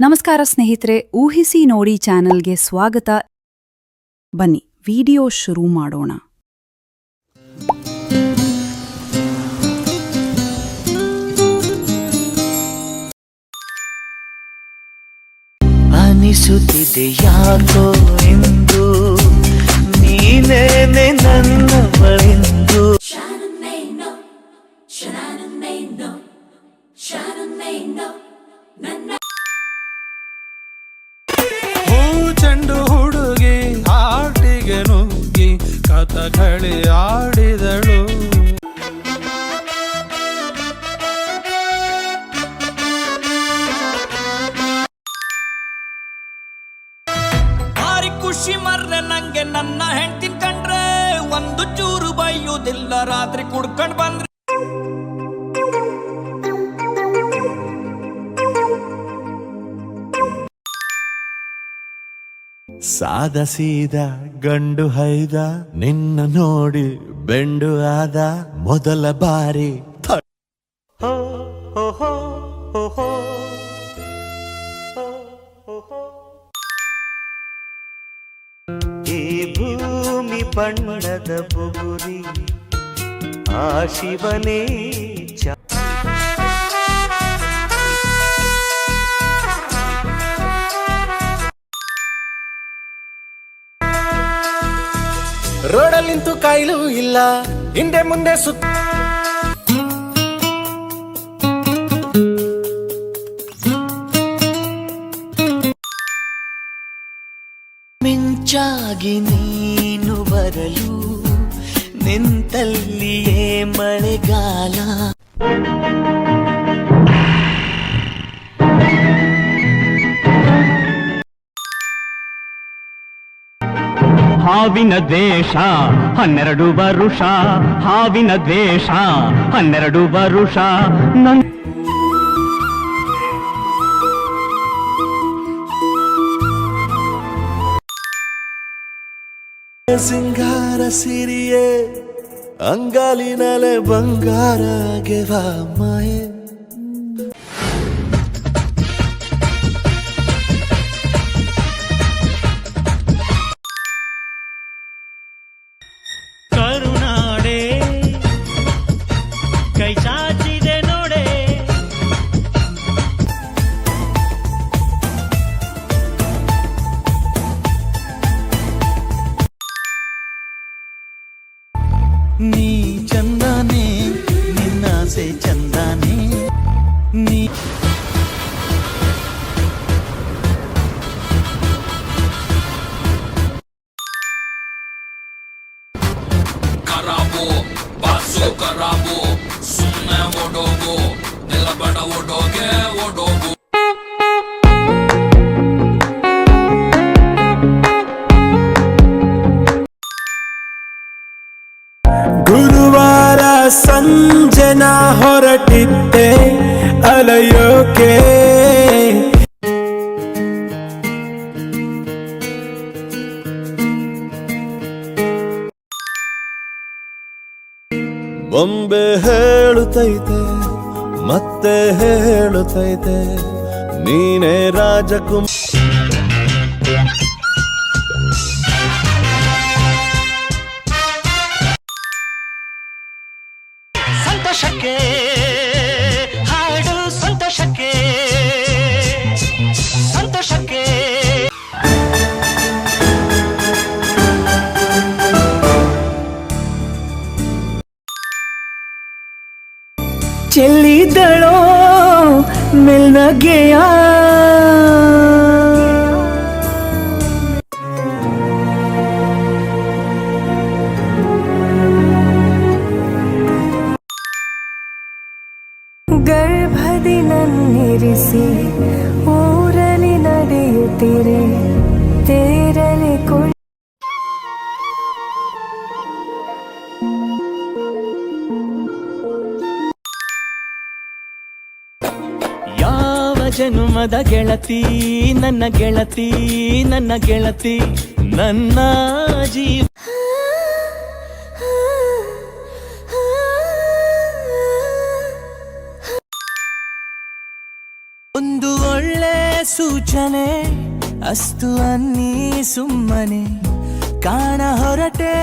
ನಮಸ್ಕಾರ ಸ್ನೇಹಿತರೆ ಊಹಿಸಿ ನೋಡಿ ಚಾನೆಲ್ಗೆ ಸ್ವಾಗತ. ಬನ್ನಿ ವಿಡಿಯೋ ಶುರು ಮಾಡೋಣ. ಅನಿಸುತ್ತಿದೆ ಯಾಕೋ ಎಂದು ನೀನೇನೆ ನನ್ನವಳೆಂದು. ಹೂ ಕಥಕಳಿ ಆಡಿದಳು. ಭಾರಿ ಖುಷಿ ಮರ್ರೆ ನಂಗೆ ನನ್ನ ಹೆಂಡ್ತಿನ್ ಕಂಡ್ರೆ, ಒಂದು ಚೂರು ಬೈಯುವುದಿಲ್ಲ. ರಾತ್ರಿ ಕುಡ್ಕೊಂಡ್ ಬಂದ್ರೆ ಸಾದ ಸೀದ, ಗಂಡು ಹೈದ, ನಿನ್ನ ನೋಡಿ ಬೆಂಡು ಆದ, ಮೊದಲ ಬಾರಿ ಈ ಭೂಮಿ ಬಣ್ಣದ ಬುಗುರಿ, ಆ ಶಿವನೇ ರೋಡಲ್ಲಿ ನಿಂತು ಕಾಯಿಲು ಇಲ್ಲ. ಹಿಂದೆ ಮುಂದೆ ಸುತ್ತ ಮಿಂಚಾಗಿ ನೀನು ಬರಲು ನಿಂತಲ್ಲಿಯೇ ಮಳೆಗಾಲ. ಹಾವಿನ ದ್ವೇಷ, ಹನ್ನೆರಡು ವರುಷ, ಹಾವಿನ ದ್ವೇಷ, ಹನ್ನೆರಡು ವರುಷ. ನನ್ ಸಿಂಗಾರ ಸಿರಿಯೇ ಅಂಗಾಲಿನಲೆ ಬಂಗಾರ ಗೆವಾ ಮಾಯೆ. ನೀ ಚಂದಾನೆ ನಿನ್ನಾಸೆ ಚಂದಾನೆ ನೀ ಖರಾಬು ಬಾಸು ಖರಾಬು ಸುಮ್ಮನೆ ಓಡೋಗು ನಿಲ್ಲಬೇಡ ಓಡೋಗೆ ಓಡೋಗು ಗುರುವಾರ ಸಂಜನ ಹೊರಟಿದ್ದೆ ಅಲೆಯೋಕೆ ಬೊಂಬೆ ಹೇಳುತ್ತೈತೆ ಮತ್ತೆ ಹೇಳುತ್ತೈತೆ ನೀನೇ ರಾಜಕುಮಾರ. ಸಂತೋಷಕ್ಕೆ ಹಾಡು ಸಂತೋಷಕ್ಕೆ ಸಂತೋಷಕ್ಕೆ ಚೆಲ್ಲಿದಳೋ ಮೆಲ್ನಗೆಯ ಗರ್ಭದಿ ನನ್ನಿರಿಸಿ ಊರಲಿ ನಡೆಯುತ್ತಿರೆ, ತೇರಲಿ ಕುಳಿ ಯಾವ ಜನುಮದ ಗೆಳತಿ, ನನ್ನ ಗೆಳತಿ ನನ್ನ ಗೆಳತಿ, ನನ್ನ ಜೀವ ಸೂಚನೆ ಅಸ್ತು ಅನ್ನಿ ಸುಮ್ಮನೆ ಕಾಣ ಹೊರಟೆ